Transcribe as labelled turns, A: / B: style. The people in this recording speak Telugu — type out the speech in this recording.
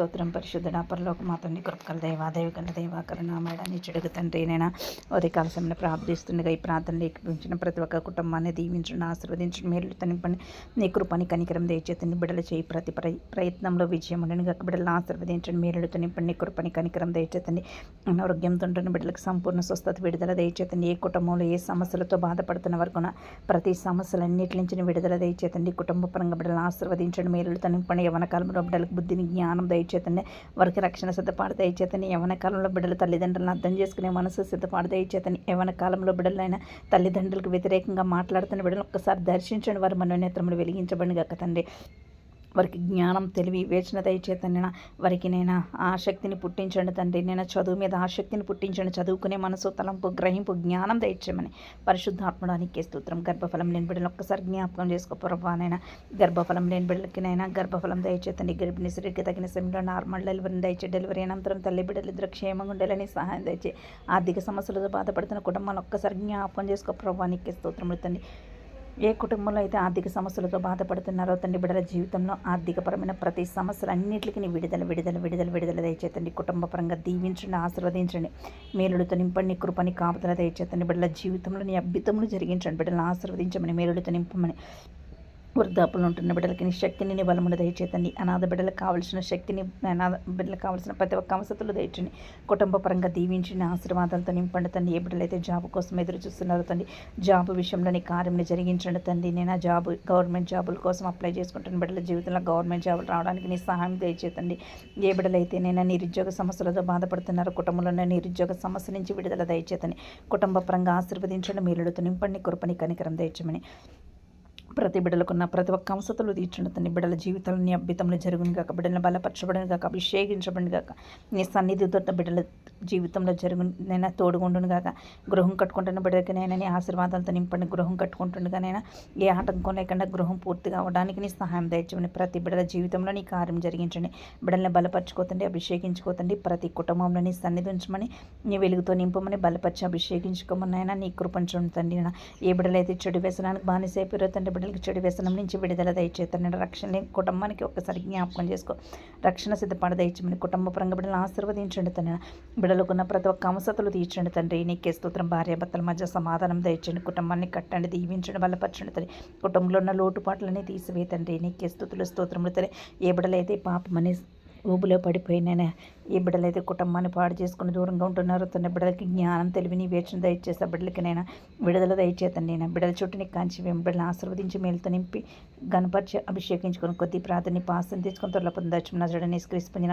A: స్తోత్రం పరిశుద్ధుడ పరలోక మాతని కృపకల దేవా కన్న దేవాకరణ కరుణామేడ చెడుగు తండ్రి నేను ఉదయకాల సమయంలో ప్రార్థిస్తుండగా ఈ ప్రార్థనలు ఏకపించిన ప్రతి ఒక్క కుటుంబాన్ని దీవించడం ఆశీర్వదించడం మేలు తనిపని నీ కృపని కనికరం దయచేతండి బిడ్డలు చేయి ప్రతి ప్రయ ప్రయత్నంలో విజయం ఉండని గక్క బిడ్డలు ఆశీర్వదించండి మేలు తనిపని నీ కృపని కనికరం దయచేతండి అనారోగ్యంతో ఉంటున్న బిడ్డలకు సంపూర్ణ స్వస్థత విడుదల దయచేతండి ఏ కుటుంబంలో ఏ సమస్యలతో బాధపడుతున్న వరకు ప్రతి సమస్యలన్నిటి నుంచి విడుదల దయచేతండి కుటుంబ పరంగా బిడ్డలు ఆశీర్వదించండి మేలు తనిపని యవన కాలంలో బిడ్డలకు బుద్ధిని జ్ఞానం దయచేతండి వారికి రక్షణ సిద్ధపాటు ఇచ్చేతని యవన కాలంలో బిడ్డల తల్లిదండ్రులను అర్థం చేసుకునే మనసు సిద్ధపాటు ఇచ్చేతని యవన కాలంలో బిడ్డలైన తల్లిదండ్రులకు వ్యతిరేకంగా మాట్లాడుతున్న బిడ్డలు ఒక్కసారి దర్శించండి. వారి మనోనేత్రములు వెలిగించబడి గక్క తండ్రి. వారికి జ్ఞానం తెలివి వేచిన దయచేతండి వారికి నేను ఆసక్తిని పుట్టించండి తండ్రి. నేను చదువు మీద ఆసక్తిని పుట్టించండి. చదువుకునే మనసు తలంపు గ్రహింపు జ్ఞానం దయచేయమని పరిశుద్ధాత్మడానికి స్తోత్రం. గర్భఫలం లేని బిడ్డలు ఒక్కసారి జ్ఞాపకం చేసుకోపోరవ్వానైనా గర్భఫలం లేని బిడ్డలకినైనా గర్భఫలం దయచేతండి గర్భిణి స్త్రీకి తగిన సమయంలో నార్మల్ డెలివరీని దయచే డెలివరీ అనంతరం తల్లి బిడ్డలు ఇద్దరు క్షేమంగా ఉండాలని సహాయం దయచే ఆర్థిక సమస్యలతో బాధపడుతున్న కుటుంబాలు ఒక్కసారి జ్ఞాపకం చేసుకోపోరవ్వానికి స్తోత్రం తండ్రి. ఏ కుటుంబంలో అయితే ఆర్థిక సమస్యలతో బాధపడుతున్నారో తండ్రి బిడ్డల జీవితంలో ఆర్థికపరమైన ప్రతి సమస్యలు అన్నింటికి విడుదల విడుదల విడుదల విడుదల దయచేతండి. కుటుంబపరంగా దీవించండి ఆశీర్వదించండి. మేలుడితో నింపండి కృపని కాపుదల దయచేతండి. బిడ్డల జీవితంలో నీ అద్భుతములు జరిగించండి. బిడ్డలను ఆశీర్వదించమని మేలుడితో నింపమని వృద్ధాపులు ఉంటున్న బిడ్డలకి నీ శక్తిని నీ బలమును దయచేతండి అనాథ బిడ్డలకు కావలసిన శక్తిని అనాథ బిడ్డలకు కావాల్సిన ప్రతి ఒక్క అవసరతలు దయచండి. కుటుంబ పరంగా దీవించిన ఆశీర్వాదాలతో నింపండి తండ్రి. ఏ బిడ్డలైతే జాబ్ కోసం ఎదురు చూస్తున్నారో తండ్రి జాబ్ విషయంలో నీ కార్యంని జరిగించండి తండ్రి. నేను ఆ జాబ్ గవర్నమెంట్ జాబుల కోసం అప్లై చేసుకుంటున్న బిడ్డల జీవితంలో గవర్నమెంట్ జాబులు రావడానికి నీ సహాయం దయచేతండి ఏ బిడ్డలైతే నేను నిరుద్యోగ సమస్యలతో బాధపడుతున్నారో కుటుంబంలో నిరుద్యోగ సమస్య నుంచి విడుదల దయచేతని కుటుంబ పరంగా ఆశీర్వదించండి మీరులతో నింపండి కృపని కనికరం దయచమని ప్రతి బిడ్డలకున్న ప్రతి ఒక్క అంశతలు తీర్చండి తన బిడ్డల జీవితంలో నీ జరుగును కాక బిడ్డలను బలపరచబడిన కాక అభిషేకించబడిన కాక నీ సన్నిధి దొడ్డ బిడ్డల జీవితంలో జరుగునైనా నేను కాక గృహం కట్టుకుంటున్న బిడ్డకినైనా ఆశీర్వాదాలతో నింపండి గృహం కట్టుకుంటుండగానైనా ఏ ఆటంకం లేకుండా గృహం పూర్తిగా అవ్వడానికి నీ సహాయం దయచమని ప్రతి బిడ్డల జీవితంలో నీ కార్యం జరిగించండి. బిడ్డల్ని బలపరచుకోతండి అభిషేకించుకోతండి. ప్రతి కుటుంబంలో నీ సన్నిధి ఉంచమని నీ వెలుగుతో నింపమని బలపరిచి అభిషేకించుకోమని అయినా నీ కృపంచండి తండ్రి ఏ బిడ్డలైతే చెడు వ్యసనానికి బానిసైపోయారో తండ్రి బిడ్డలకి చెడు వ్యసనం నుంచి విడుదల దయచేతండి రక్షణ కుటుంబానికి ఒక్కసారి జ్ఞాపకం చేసుకో. రక్షణ సిద్ధపడ దయచమని కుటుంబ పరంగా బిడ్డలు ఆశీర్వదించండి తండ్రి బిడ్డలకున్న ప్రతి ఒక్క అంశతలు తీర్చండి తండ్రి. నీకే స్తోత్రం. భార్యాభర్తల మధ్య సమాధానం దయచండి కుటుంబాన్ని కట్టండి దీవించండి బలపరచండి తండ్రి. కుటుంబంలో ఉన్న లోటుపాట్లని తీసివేతండి నీకే స్థుతులు స్తోత్రములు తండ్రి. ఏ బిడ్డలైతే పాపమని ఊబులో పడిపోయిన ఈ బిడ్డలైతే కుటుంబాన్ని పాడు చేసుకుని దూరంగా ఉంటున్నారు తన బిడ్డలకి జ్ఞానం తెలివిని వేచిన దయచేసి బిడ్డలకి నేను విడుదల దయచేతండి నేను బిడ్డల చుట్టూ నీకు కాంచి బిడ్డలను ఆశీర్వదించి మేలుతో నింపి గణపరిచి అభిషేకించుకొని కొద్ది ప్రార్థన పాసం తీసుకొని త్వరలో పొందచ్చు. నా జడని స్క్రీస్ పొందిన